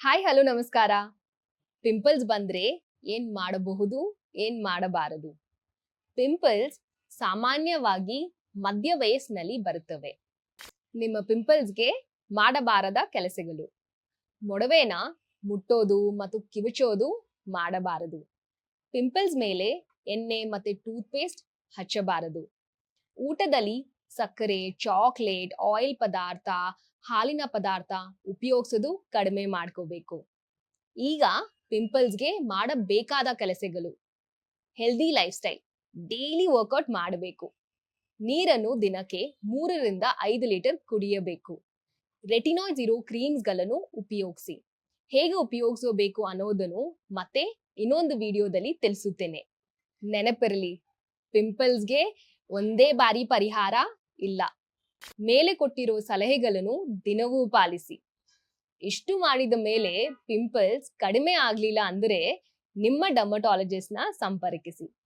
Hi hello ನಮಸ್ಕಾರ. Pimples ಬಂದ್ರೆ ಏನ್ ಮಾಡಬಹುದು, ಏನ್ ಮಾಡಬಾರದು? ಪಿಂಪಲ್ಸ್ ಸಾಮಾನ್ಯವಾಗಿ ಮಧ್ಯ ವಯಸ್ಸಿನಲ್ಲಿ ಬರುತ್ತವೆ. ನಿಮ್ಮ ಪಿಂಪಲ್ಸ್ಗೆ ಮಾಡಬಾರದ ಕೆಲಸಗಳು. ಮೊಡವೆನ ಮುಟ್ಟೋದು ಮತ್ತು ಕಿವಿಚೋದು ಮಾಡಬಾರದು. ಪಿಂಪಲ್ಸ್ ಮೇಲೆ ಎಣ್ಣೆ ಮತ್ತೆ ಟೂತ್ ಪೇಸ್ಟ್ ಹಚ್ಚಬಾರದು. ಊಟದಲ್ಲಿ ಸಕ್ಕರೆ, ಚಾಕ್ಲೇಟ್ ಆಯಿಲ್ ಪದಾರ್ಥ, ಹಾಲಿನ ಪದಾರ್ಥ ಉಪಯೋಗಿಸೋದು ಕಡಿಮೆ ಮಾಡ್ಕೋಬೇಕು. ಈಗ ಪಿಂಪಲ್ಸ್ಗೆ ಮಾಡಬೇಕಾದ ಕೆಲಸಗಳು. Healthy life style daily workout ಮಾಡಬೇಕು. ನೀರನ್ನು ದಿನಕ್ಕೆ ಮೂರರಿಂದ ಐದು ಲೀಟರ್ ಕುಡಿಯಬೇಕು. ರೆಟಿನಾಯ್ಸ್ ಇರೋ ಕ್ರೀಮ್ಸ್ಗಳನ್ನು ಉಪಯೋಗಿಸಿ. ಹೇಗೆ ಉಪಯೋಗಿಸಬೇಕು ಅನ್ನೋದನ್ನು ಮತ್ತೆ ಇನ್ನೊಂದು ವಿಡಿಯೋದಲ್ಲಿ ತಿಳಿಸುತ್ತೇನೆ. ನೆನಪಿರಲಿ ಪಿಂಪಲ್ಸ್ಗೆ ಒಂದೇ ಬಾರಿ ಪರಿಹಾರ ಇಲ್ಲ. ಮೇಲೆ ಕೊಟ್ಟಿರುವ ಸಲಹೆಗಳನ್ನು ದಿನವೂ ಪಾಲಿಸಿ. ಇಷ್ಟು ಮಾಡಿದ ಮೇಲೆ ಪಿಂಪಲ್ಸ್ ಕಡಿಮೆ ಆಗ್ಲಿಲ್ಲ ಅಂದರೆ ನಿಮ್ಮ ಡರ್ಮಟಾಲಜಿಸ್ಟ್ ಸಂಪರ್ಕಿಸಿ.